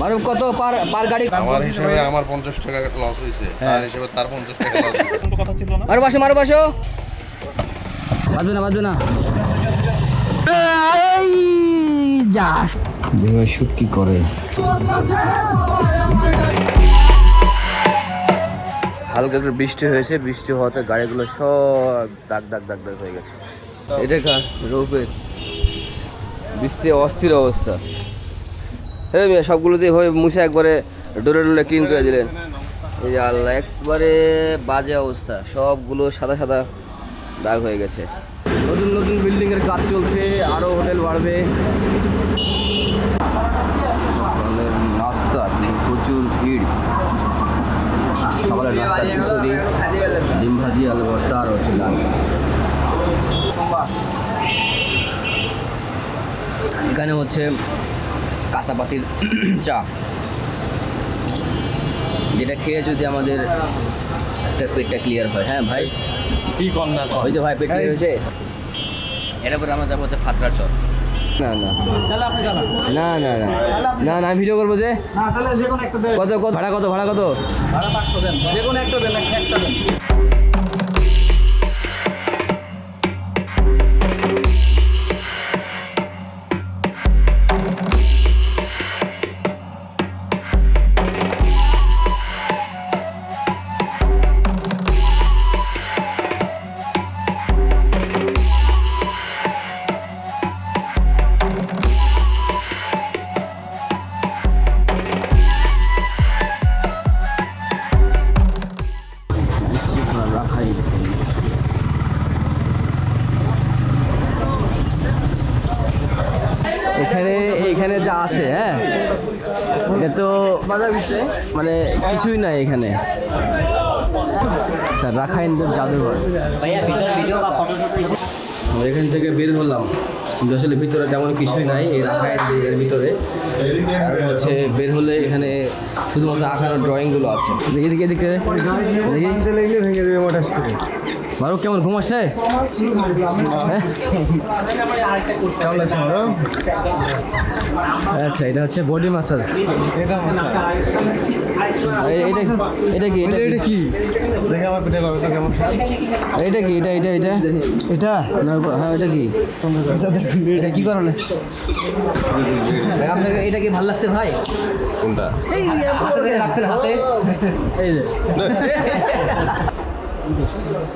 মারুফ কত পার পার গাড়ি? আমার হিসাবে আমার পঞ্চাশ টাকা লস হয়েছে তার হিসাবে তার পঞ্চাশ টাকা লস হয়েছে মারো পাশে মারো পাশো বাজবে না বাজবে না। যেভাবে শুট কি করে? হালকা একটু বৃষ্টি হয়েছে বৃষ্টি হওয়াতে গাড়িগুলো সব দাগ দাগ দাগ দাগ হয়ে গেছে। এটা কার? রৌপের। বৃষ্টি অস্থির অবস্থা। হ্যাঁ সবগুলো মুছে একবারে ডোরে ডোলে ক্লিন করে দিলেন। এই যে আল্লাহ, একবারে বাজে অবস্থা, সবগুলো সাদা সাদা দাগ হয়ে গেছে। নতুন নতুন বিল্ডিং এর কাজ চলছে, আরও হোটেল বাড়বে। নাস্তা প্রচুর ভিড়। আর হচ্ছে এখানে হচ্ছে কাঁচাপাতির চা যেটা খেয়ে যদি আমাদের আজকের পেটটা ক্লিয়ার হয়। হ্যাঁ ভাই? কি কন্যা হয়েছে ভাই পেট ক্লিয়ার হয়েছে? এরপরে আমরা যাব হচ্ছে ফাতরা চর। না না। না না না। না না আমি ভিডিও করব যে। না তাহলে যে কোনো একটা দেন। কত কত ভাড়া কত ভাড়া কত? ভাড়া পাঁচশো দেন। যে কোনো একটা দেন একটা দেন। কিছুই নাই এখানে। স্যার, রাখাইনদের জাদুঘর। এখান থেকে বের হলাম। কিন্তু আসলে ভিতরে তেমন কিছুই নাই এই রাখাইন এর ভিতরে হচ্ছে বের হলে এখানে শুধুমাত্র আঁকানো ড্রয়িংগুলো আছে। এদিকে দেখি দেখি। দেবে মারু কেমন ঘুম আসছে? হ্যাঁ? আচ্ছা এটা হচ্ছে বডি মাসাজ এটা এটা কি? এটা এটা কি? দেখে আমার পিঠে কেমন? এটা কি? এটা এটা এটা? এটা? না, হ্যাঁ এটা কি? এটা কি কারণে ভাই, আপনাকে এটা কি ভালো লাগছে ভাই? কোনটা? ধরে হাতে এই যে।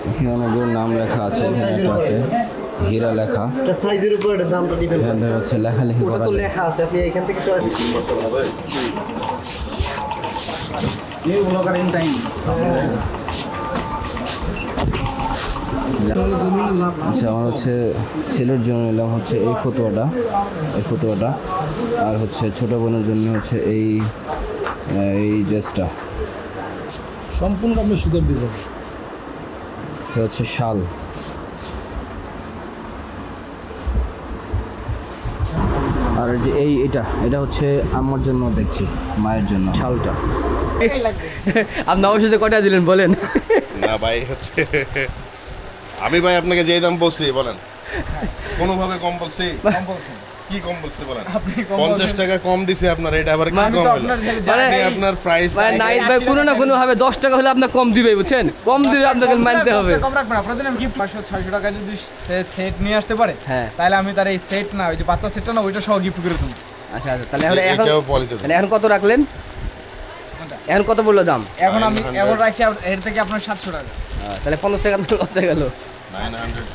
এখানে নাম লেখা আছে এখানে হীরা লেখা। এটা সাইজের উপর এটা দামটা ডিপেন্ড এখান থেকে হচ্ছে লেখালেখি ওটা তো লেখা আছে আপনি এখান থেকে চয়েস আচ্ছা আমার হচ্ছে ছেলের জন্য নিলাম হচ্ছে এই ফতোয়াটা। এই ফতোয়াটা। আর হচ্ছে ছোট বোনের জন্য হচ্ছে এই এই ড্রেসটা সম্পূর্ণ আপনি সুদের এটা হচ্ছে শাল। আর এই যে এই এটা এটা হচ্ছে আমার জন্য দেখছি মায়ের জন্য শালটা। আপনি অবশ্যই কটা দিলেন বলেন? না ভাই হচ্ছে আমি ভাই আপনাকে যে দাম বলছি বলেন। কোনোভাবে কম বলছি? কম বলছি কি কম বলছি বলেন। পঞ্চাশ টাকা কম দিছে আপনার এটা আবার কি কম হলো? আপনি আপনার প্রাইস মানে নাইট ভাই কোনো না কোনো ভাবে দশ টাকা হলে আপনার কম দিবে বুঝছেন? কম দিলে আপনাকে মানতে হবে। কম রাখবেন। আপনার জন্য কি পাঁচশো ছয়শো টাকা যদি সেট নিয়ে আসতে পারে হ্যাঁ। তাহলে আমি তার এই সেট না ওই যে বাচ্চা সেটটা না ওইটা সহ গিফট করে দেবো। আচ্ছা আচ্ছা তাহলে এখন তাহলে এখন কত রাখলেন? এখন কত বলল দাম? এখন আমি এখন রাখছি এর থেকে আপনার সাতশো টাকা। তাহলে পঞ্চাশ টাকা লস হয়ে গেল নাইন হান্ড্রেড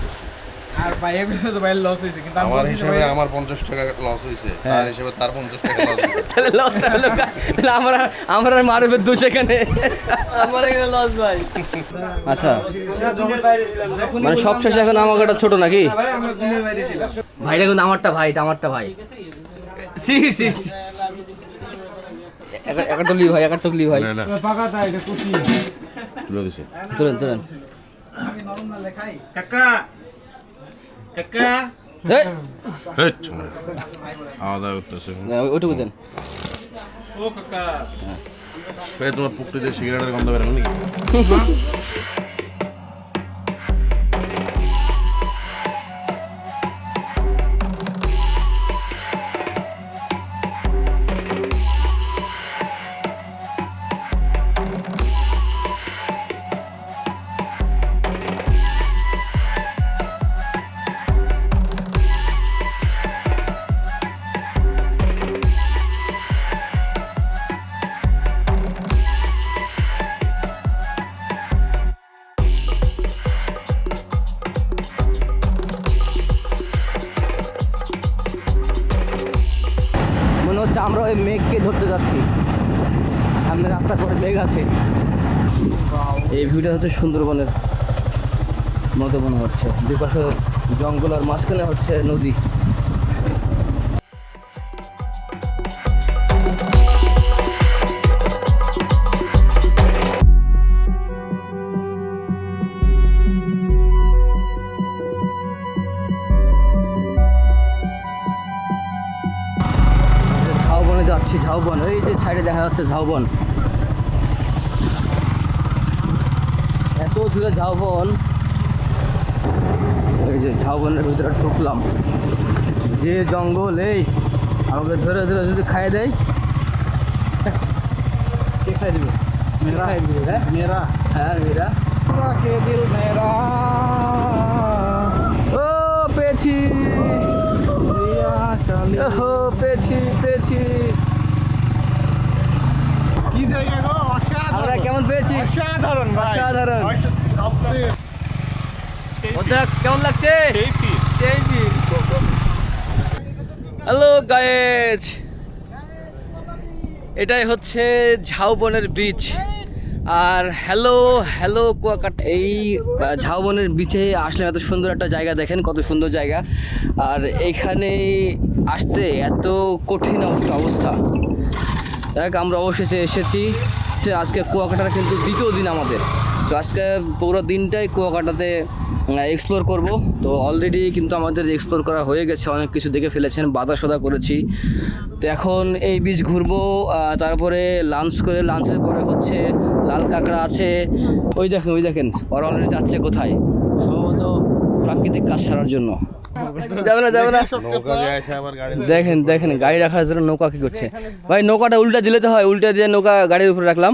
আর ভাই এগুলো তো ভাই লস হয়েছে কিন্তু আমার হিসাবে আমার পঞ্চাশ টাকা লস হয়েছে হ্যাঁ। তার হিসাবে তার পঞ্চাশ টাকা লস হয়েছে তাহলে লসটা হলো তাহলে আমার আমার আর মারুফের দোষ এখানে আমার এখানে লস ভাই। আচ্ছা। মানে সব শেষে এখন আমাকে একটা ছোট নাকি? ভাই আমরা ছিলাম। ভাইটা কিন্তু আমারটা ভাই এটা আমারটা ভাই। সি সি সি। একা- একা টুকলি ভাই একা টুকলি ভাই না না। পাকা তাই এটা কুচি তুলে দিছে। তুলেন তুলেন। আমি নরম না লেখাই। কাকা তোমার পুকটি দিয়ে সিগারেটের গন্ধ বেরোলো নাকি সুন্দরবনের মতো মনে হচ্ছে। দুপাশে জঙ্গল আর মাঝখানে হচ্ছে নদী। ঝাউবনে যাচ্ছি, ঝাউবন। এই যে সাইডে দেখা যাচ্ছে ঝাউবন। দূরে ঝাউবন এই যে ঝাউবনের ভিতরে ঢুকলাম। যে জঙ্গল এই আমাকে ধরে ধরে যদি খাইয়ে দেয় কে খাই দিবে? মেরা খাইয়ে দিবে, হ্যাঁ? মেরা মেয়েরা কে দিল মেরা ও কালি। ও পেয়েছি পেয়েছি কি জায়গা গো? অসাধারণ। কেমন পেয়েছি? অসাধারণ অসাধারণ। কেমন লাগছে? Hello guys. এটাই হচ্ছে ঝাউবনের বিচ আর হ্যালো হ্যালো কুয়াকাটা। এই ঝাউবনের বিচে আসলে এত সুন্দর একটা জায়গা দেখেন কত সুন্দর জায়গা। আর এইখানে আসতে এত কঠিন একটা অবস্থা। দেখ আমরা অবশেষে এসেছি। আজকে কুয়াকাটার কিন্তু দ্বিতীয় দিন আমাদের। তো আজকে পুরো দিনটাই কুয়াকাটাতে এক্সপ্লোর করব। তো অলরেডি কিন্তু আমাদের এক্সপ্লোর করা হয়ে গেছে, অনেক কিছু দেখে ফেলেছেন বাধা সদা করেছি। তো এখন এই বীজ ঘুরবো তারপরে লাঞ্চ করে লাঞ্চের পরে হচ্ছে লাল কাঁকড়া আছে। ওই দেখেন ওই দেখেন, ওরা অলরেডি যাচ্ছে কোথায়? সম্ভবত প্রাকৃতিক কাজ সারার জন্য। যাবে না যাবে না। দেখেন দেখেন, গাড়ি রাখার জন্য নৌকা কি করছে? ভাই, নৌকাটা উল্টা দিলে তো হয়, উল্টা দিয়ে নৌকা গাড়ির উপরে রাখলাম।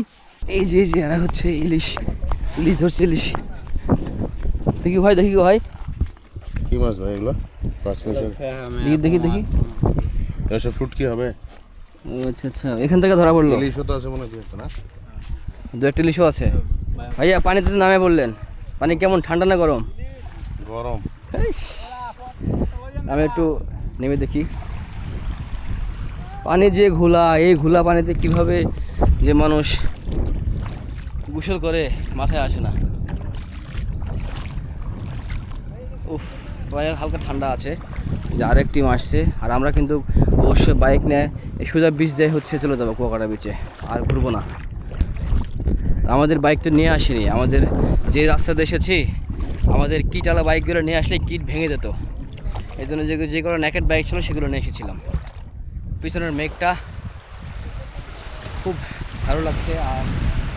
এই যে এই যে হচ্ছে ইলিশ। ইলিশ ধরছে ইলিশ দেখি ভাই দেখি ভাই। কি মাছ ভাই এগুলো? পাঁচ দেখি দেখি দেখি। এসব ফ্রুট কি হবে? আচ্ছা আচ্ছা। এখান থেকে ধরা পড়ল? ইলিশও তো আছে মনে হচ্ছে না? দু একটা ইলিশও আছে? ভাইয়া পানিতে নামে বললেন। পানি কেমন? ঠান্ডা না গরম? গরম। আমি একটু নেমে দেখি। পানি যে ঘোলা এই ঘোলা পানিতে কীভাবে যে মানুষ গোসল করে মাথায় আসে না। উফ পানি হালকা ঠান্ডা আছে। যে আরেক টিম আসছে আর আমরা কিন্তু অবশ্যই বাইক নিয়ে সোজা বিচ দিয়ে হচ্ছে চলে যাব কুয়াকাটা বিচে আর ঘুরবো না। আমাদের বাইক তো নিয়ে আসেনি, আমাদের যে রাস্তাতে এসেছি, আমাদের কিটওয়ালা বাইকগুলো নিয়ে আসলে কিট ভেঙে যেত। এই জন্য যে যেগুলো ন্যাকেট বাইক ছিল, সেগুলো নিয়ে এসেছিলাম। পিছনের মেঘটা খুব ভালো লাগছে, আর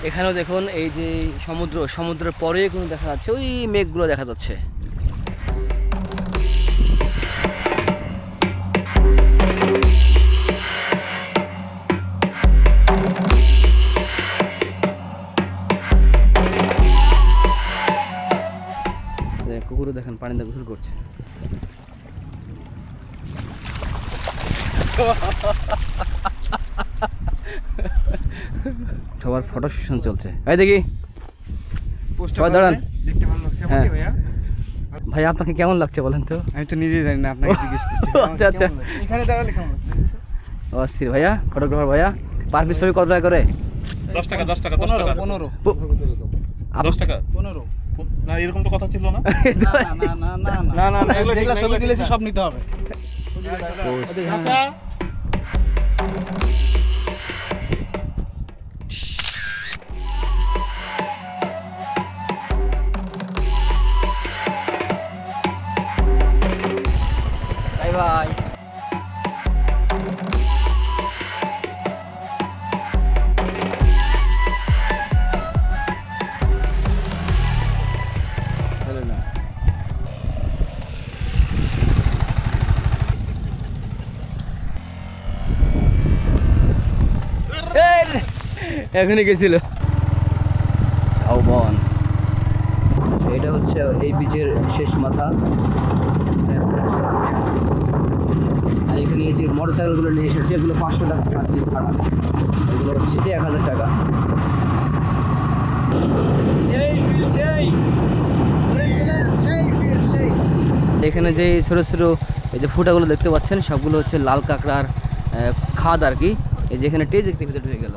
এখানেও দেখুন এই যে সমুদ্র, সমুদ্রের পরে কোনো দেখা যাচ্ছে, ওই মেঘগুলো দেখা যাচ্ছে। কুকুরও দেখেন, পানিতে গোসল করছে। সবার ফটো সেশন চলছে। এই দেখি। সবাই দাঁড়ান। হ্যাঁ। ভাইয়া। ভাই আপনাকে কেমন লাগছে বলেন তো? আমি তো নিজেই জানি না আপনাকে জিজ্ঞেস করছি আচ্ছা, আচ্ছা। এখানে দাঁড়ালে কেমন অস্থির ভাইয়া ফটোগ্রাফার ভাইয়া পার পিস ছবি কত টাকা করে? দশ টাকা দশ টাকা দশ পনেরো টাকা পনেরো দশ টাকা? পনেরো। না এরকম তো কথা ছিল না? না না না না না, না, যেগুলো না, ছবি দিলেছি না। সব নিতে হবে। আচ্ছা। বাই এখনই গেছিল। ঝাউবন এটা হচ্ছে এই বীচের শেষ মাথা আর এখানে সাইকেলগুলো নিয়ে এসেছে এগুলো পাঁচশো টাকা পার পিস ভাড়া এগুলো হচ্ছে যে এক হাজার টাকা। এখানে যে ছোটো ছোটো এই যে ফুটাগুলো দেখতে পাচ্ছেন সবগুলো হচ্ছে লাল কাঁকড়ার খাদ আর কি। এই যে এখানে টেজ দেখতে ভিতরে ঢুকে গেল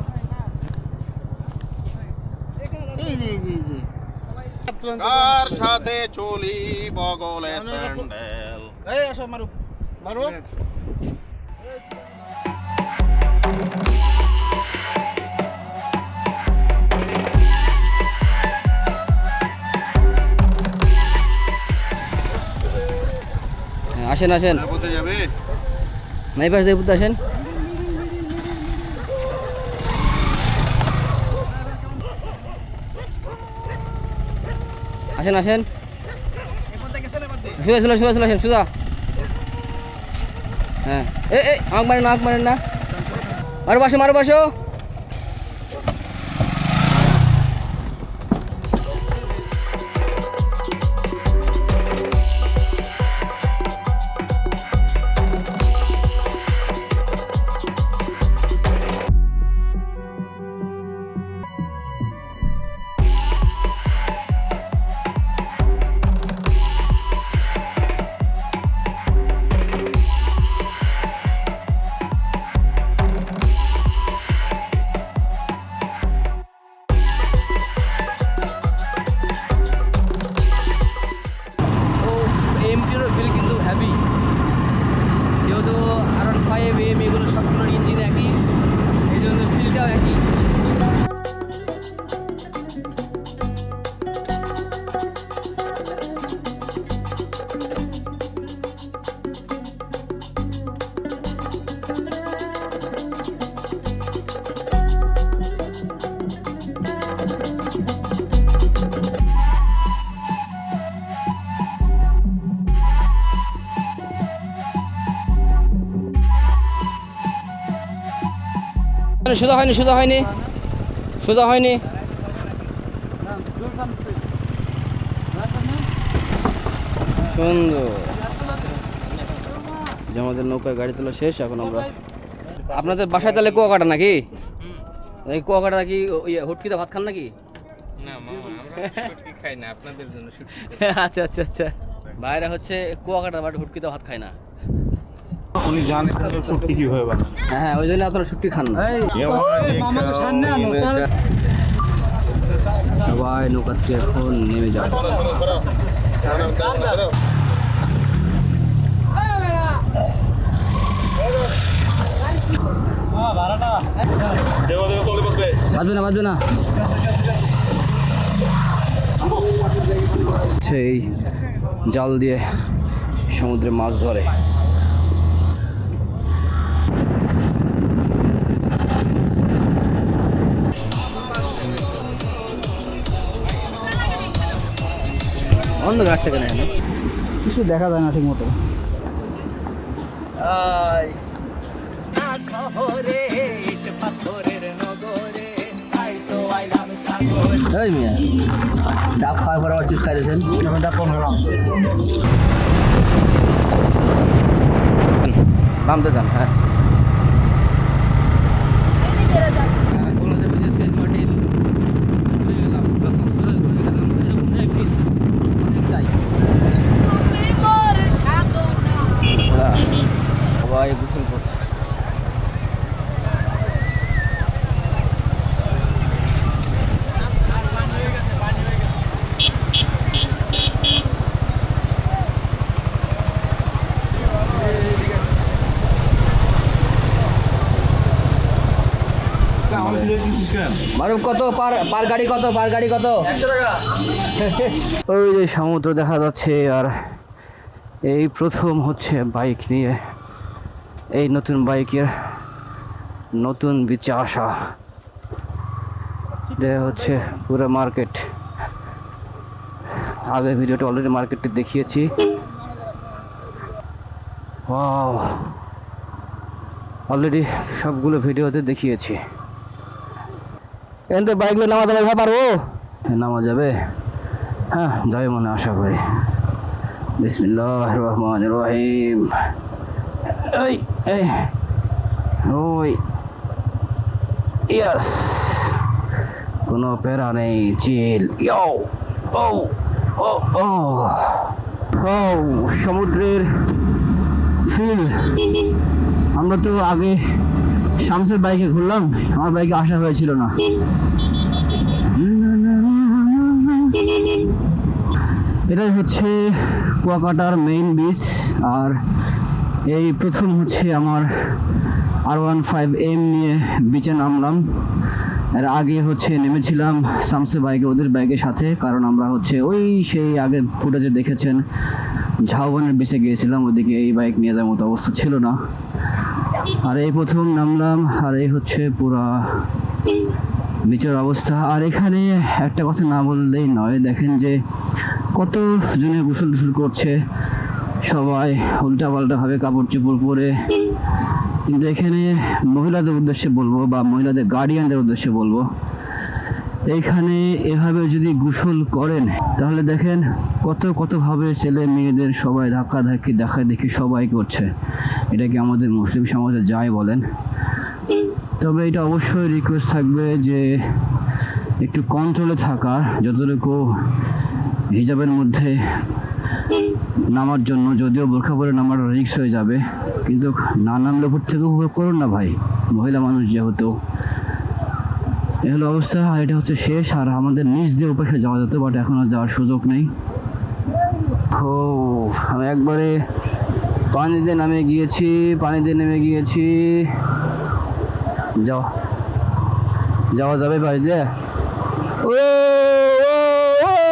কার সাথে চলি বগলে স্যান্ডেল এই আসো মারু মারো আসেন আসেন। যাবে? নাই পাশ দিয়ে আসেন। আসেন আসেন। হ্যাঁ। এ আঁক মারেন না আঁক মারেন না। মারো বাসো মারো বাসো সোজা হয়নি সোজা হয়নি। সোজা হয়নি। সুন্দর। যে আমাদের নৌকায় গাড়ি তোলা শেষ এখন আমরা। আপনাদের বাসায় তাহলে কুয়াকাটা নাকি? এই কুয়াকাটা কি হুটকিতে ভাত খান নাকি? আচ্ছা আচ্ছা আচ্ছা। বাইরে হচ্ছে কুয়াকাটা বাট হুটকিতে ভাত খায় না। উনি জানেন শুটকি কীভাবে বানায় হ্যাঁ হ্যাঁ ওই জন্য আপনারা শুটকি খান না। সবাই নৌকা থেকে এখন নেমে যাও। না না। সেই জাল দিয়ে সমুদ্রে মাছ ধরে। অন্ধকার কেন কিছু দেখা যায় না ঠিক মতো এই মিয়া ডাব খাওয়ার পর আবার চিপস খাইতেছেন বাম তো যান হ্যাঁ সবাই গোসল করছে কত? পার পার গাড়ি কত? পার গাড়ি কত? ওই যে সমুদ্র দেখা যাচ্ছে আর এই প্রথম হচ্ছে বাইক নিয়ে এই নতুন বাইকের নতুন বিচে আসা। হচ্ছে পুরো মার্কেট। আগে ভিডিওটা অলরেডি মার্কেটটি দেখিয়েছি। অলরেডি সবগুলো ভিডিওতে দেখিয়েছি। এখান থেকে বাইক নিয়ে নামা যাবে পারব? নামা যাবে হ্যাঁ যাবে মনে আশা করি। বিসমিল্লাহ রহমান রহিম। এই এই ওই। ইয়াস। কোনো প্যারা নেই চিল। ইয়ো ও ও ও ও সমুদ্রের ফিল আমরা তো আগে শামসের বাইকে ঘুরলাম, আমার বাইকে আসা হয়েছিল না। এটাই হচ্ছে কুয়াকাটার মেইন বিচ আর এই প্রথম হচ্ছে আমার আর ওয়ান ফাইভ এম নিয়ে বিচে নামলাম। এর আগে হচ্ছে নেমেছিলাম শামসে বাইকে, ওদের বাইকের সাথে, কারণ আমরা হচ্ছে ওই সেই আগে ফুটেজে দেখেছেন, ঝাউবানের বিচে গিয়েছিলাম, ওদিকে এই বাইক নিয়ে যাওয়ার মতো অবস্থা ছিল না। আর এই প্রথম নামলাম আর এই হচ্ছে পুরা বিচার অবস্থা। আর এখানে একটা কথা না বললেই নয়, দেখেন যে কত জনে গোসল টুসল করছে, সবাই উল্টা পাল্টাভাবে কাপড় চোপড় পরে। কিন্তু এখানে মহিলাদের উদ্দেশ্যে বলব বা মহিলাদের গার্ডিয়ানদের উদ্দেশ্যে বলব এইখানে এভাবে যদি গোসল করেন, তাহলে দেখেন কত কতভাবে ছেলে মেয়েদের সবাই ধাক্কা ধাক্কি দেখা দেখি সবাই করছে। এটা কি আমাদের মুসলিম সমাজে যায় বলেন? তবে এটা অবশ্যই রিকোয়েস্ট থাকবে যে একটু কন্ট্রোলে থাকার যতটুকু হিজাবের মধ্যে নামার জন্য, যদিও বোরখা পরে নামার রিক্স হয়ে যাবে, কিন্তু না নামলে উপর থেকে উপভোগ করুন না ভাই। মহিলা মানুষ যেহেতু এ অবস্থা আর এটা হচ্ছে শেষ আর আমাদের নিচ দিয়ে উপাসে যাওয়া যেত বাট এখন আর যাওয়ার সুযোগ নেই। ও আমি একবারে পানিতে নামে গিয়েছি পানিতে নেমে গিয়েছি। যাওয়া যাওয়া যাবে বাড়িতে ও ও,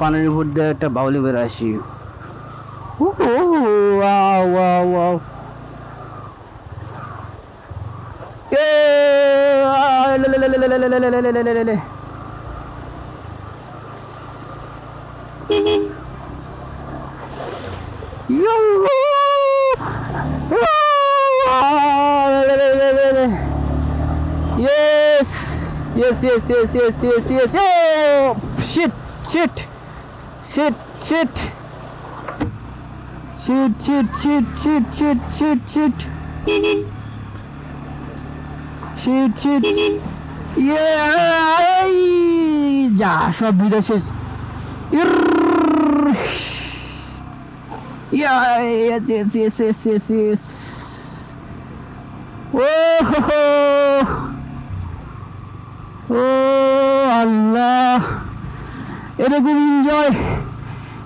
পানির উপর দিয়ে একটা বাউলি বের আসি Yes, yes, yes, yes, yes, yes, yes. Oh, shit, shit. shit, shit. Shit, shit, shit, shit, shit, shit, shit. Shit, shit. Yeah. যা সব বিদায় yeah yes, yes, yes, yes, yes, yes. ও আল্লাহ এরকম এনজয়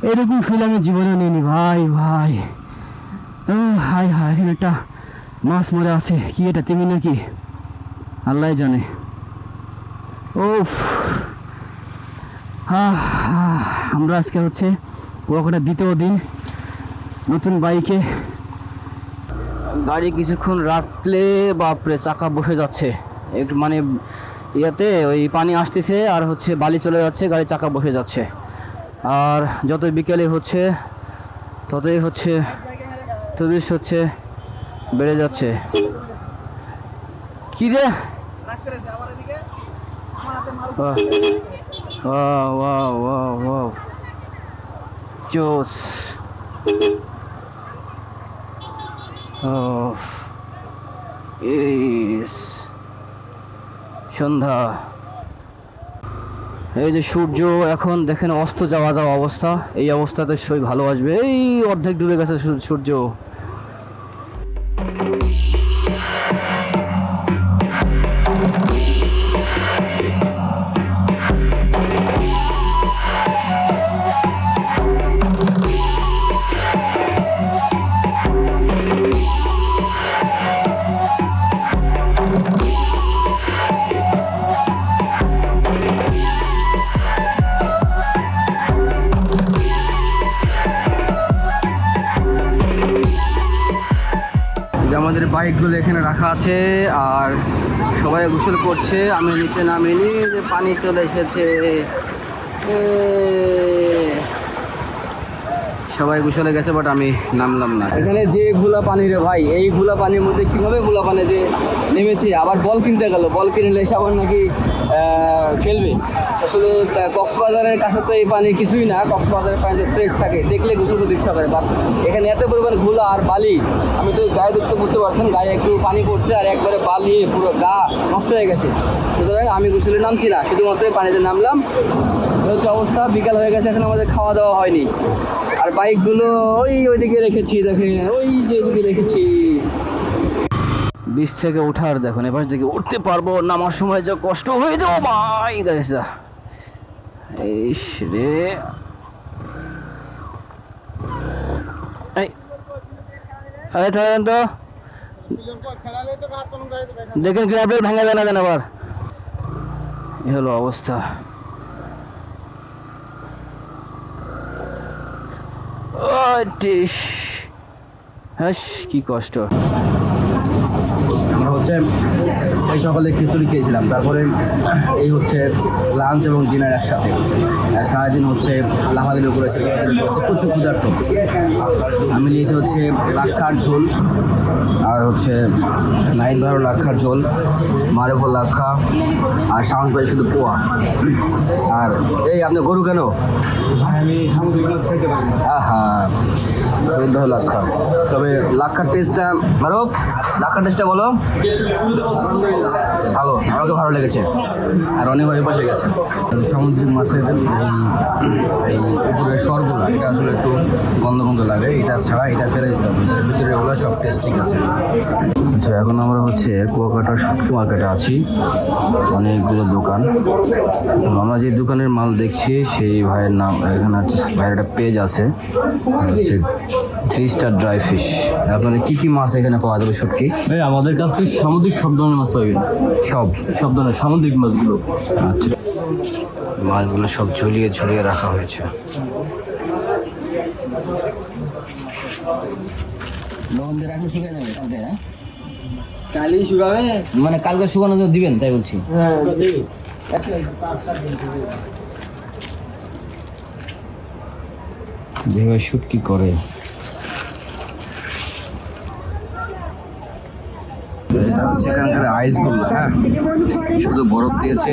এরকম ফিল আমি জীবনে নিইনি ভাই ভাই। হাই হাই এখানে একটা মাছ মরে আছে। কি এটা, তুমি নাকি? আল্লাহ জানে। ও আমরা আজকে হচ্ছে পুরোকটার দ্বিতীয় দিন নতুন বাইকে গাড়ি কিছুক্ষণ রাখলে বাপরে, চাকা বসে যাচ্ছে। একটু মানে ইয়াতে ওই পানি আসতেছে আর হচ্ছে বালি চলে যাচ্ছে গাড়ি চাকা বসে যাচ্ছে। আর যত বিকেলে হচ্ছে ততই হচ্ছে টুরিস্ট হচ্ছে বেড়ে যাচ্ছে। কি রে. Yes. সন্ধ্যা। এই যে সূর্য এখন দেখেন অস্ত যাওয়া যাওয়া অবস্থা। এই অবস্থাতে সই ভালো আসবে। এই অর্ধেক ডুবে গেছে সূর্য। বাইকগুলো এখানে রাখা আছে আর সবাই গোসল করছে। আমি নিচে নামিনি যে পানি চলে এসেছে। সবাই গোসলে গেছে বাট আমি নামলাম না। এখানে যে ঘোলা পানি রে ভাই, এই ঘোলা পানির মধ্যে কীভাবে ঘোলা পানি যে নেমেছি? আবার বল কিনতে গেল, বল কিনলে এসে আবার নাকি খেলবে? আসলে কক্সবাজারের কাছে তো এই পানি কিছুই না, কক্সবাজারের পানিতে ফ্রেশ থাকে, দেখলে গোসল করতে ইচ্ছা করে বাট এখানে এত পরিমাণ ঘোলা আর বালি, আমি তো গায়ে দেখতে বুঝতে পারছেন, গায়ে একটু পানি পড়ছে আর একবারে বালি, পুরো গা নষ্ট হয়ে গেছে। সুতরাং আমি গোসলে নামছি না, শুধুমাত্র পানিতে নামলাম। অবস্থা, বিকাল হয়ে গেছে, এখন আমাদের খাওয়া দাওয়া হয়নি। আর বাইকগুলো ওই ওইদিকে রেখেছি, দেখেন, ওই যে ওইদিকে রেখেছি। বিচ থেকে ওঠার দেখুন এবার থেকে উঠতে পারব, নামার সময় যা কষ্ট হয়ে যাব, ভাই গাইসা ইস রে। তো। দেখেন গ্রাবেল ভেঙে দেন দেন আবার। এ হলো অবস্থা। হ্যাঁ কি কষ্ট। হচ্ছে সেই সকালে খিচুড়ি খেয়েছিলাম। তারপরে এই হচ্ছে লাঞ্চ এবং ডিনার একসাথে। সারাদিন হচ্ছে লাফালাফি করেছে দৌড়াদৌড়ি প্রচুর ক্ষুধার্ত। আমি নিয়েছি হচ্ছে লাক্ষার ঝোল আর হচ্ছে নাইট ভালো লাক্ষার ঝোল মারেফল লাক্ষা আর সাউন্ড পাই শুধু পোয়া। আর এই আপনি গরু কেন? আমি শহীদ ভালো লাক্ষা তবে লাক্ষার টেস্টটা মারো লাক্ষার টেস্টটা বলো। ভালো, আমাকে ভালো লেগেছে। আর অনেক বসে গেছে। সামুদ্রিক মাছের এই এই উপরের স্বরগুলো এটা আসলে একটু গন্ধ গন্ধ লাগে। এটা ছাড়া এটা ফেলে দিতে হবে ভিতরে ওগুলো সব টেস্ট ঠিক আছে। আচ্ছা এখন আমরা হচ্ছে কুয়াকাটার শুটকি মার্কেটে আছি। অনেকগুলো দোকান। আমরা যে দোকানের মাল দেখছি সেই ভাইয়ের নাম এখানে হচ্ছে ভাইয়ের একটা পেজ আছে। হচ্ছে থ্রি স্টার ড্রাই ফিশ আপনাদের কি কি মাছ এখানে পাওয়া যাবে শুটকি এই আমাদের কাছে সামুদ্রিক সব ধরনের মাছ পাবেন সব? সব ধরনের সামুদ্রিক মাছগুলো। আচ্ছা। মাছগুলো সব ঝুলিয়ে ঝুলিয়ে রাখা হয়েছে। লবণ দিয়ে রাখলে শুকিয়ে যাবে কালকে হ্যাঁ? কালি শুকাবে? মানে কালকে শুকানোর জন্য দিবেন তাই বলছি। যে ভাই শুট কি করে। এখানকার আইসগুলো হ্যাঁ। শুধু বরফ দিয়েছে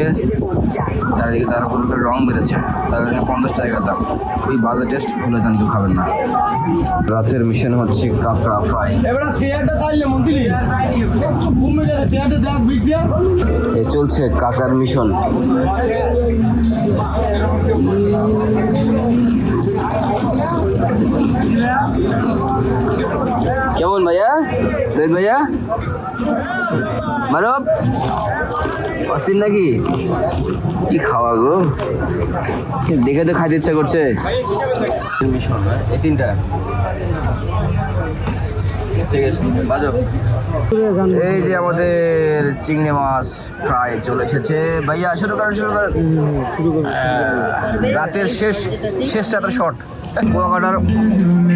চারিদিকে তার উপর করে রং মেরেছে তার জন্য পঞ্চাশ টাকা দাম। ওই বাজে টেস্ট হলে জানি খাবেন না। রাতের মিশন হচ্ছে কাঁকড়া ফ্রাই এ চলছে কাকার মিশন কেমন ভাইয়া? ভাইয়া? মানব অস্থির নাকি? কি খাওয়া গো? দেখে তো খাইতে ইচ্ছা করছে? এই তিনটা এই যে আমাদের চিংড়ি মাছ ফ্রাই চলে এসেছে। ভাইয়া শুরু করেন শুরু করেন রাতের শেষ শেষ রাতের শট কুয়াকাটার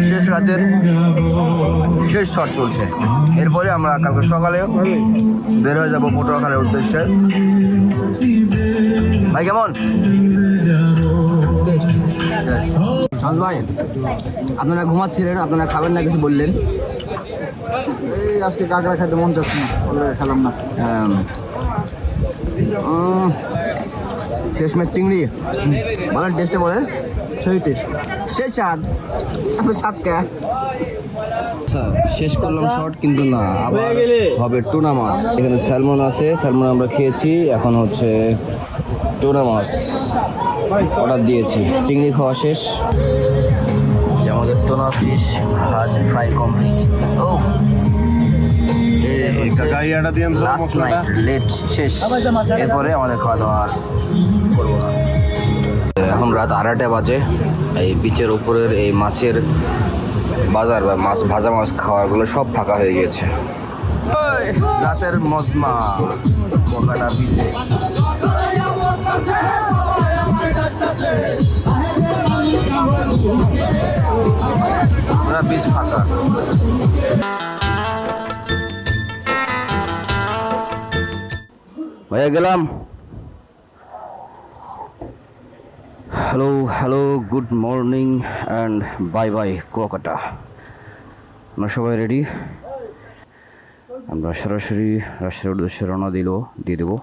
শেষ রাতের শেষ শট চলছে। এরপরে আমরা কালকে সকালে বের হয়ে যাব পটুয়াখালীর উদ্দেশ্যে। ভাই কেমন? ভাই আপনারা ঘুমাচ্ছিলেন আপনারা খাবেন না কিছু বললেন? এই আজকে কাঁকড়া খাইতে মন যাচ্ছে না খেলাম না। উম, শেষমেশ চিংড়ি বলেন টেস্টে বলেন। টেস্ট শেষ স্বাদ এত স্বাদ কে? আচ্ছা শেষ করলাম শর্ট কিন্তু না আবার হবে টুনা মাছ। এখানে স্যালমন আছে স্যালমন আমরা খেয়েছি এখন হচ্ছে টুনা মাছ অর্ডার দিয়েছি। চিংড়ি খাওয়া শেষ। যে আমাদের টোনা ফিশ ভাজ ফ্রাই কমপ্লিট ও। লাস্ট নাইট লেট শেষ। এরপরে আমাদের খাওয়া দাওয়া এখন রাত আড়াইটা বাজে। এই বিচের উপরের এই মাছের বাজার বা মাছ ভাজা মাছ খাওয়াগুলো সব ফাঁকা হয়ে গিয়েছে রাতের মজমা। বিচে বিচ ফাঁকা। ভাইয়া গেলাম। Hello hello good morning and bye bye Kuakata আমরা সবাই রেডি আমরা সরাসরি রাষ্ট্রের উদ্দেশ্যে রওনা দিল, দিয়ে দেবো।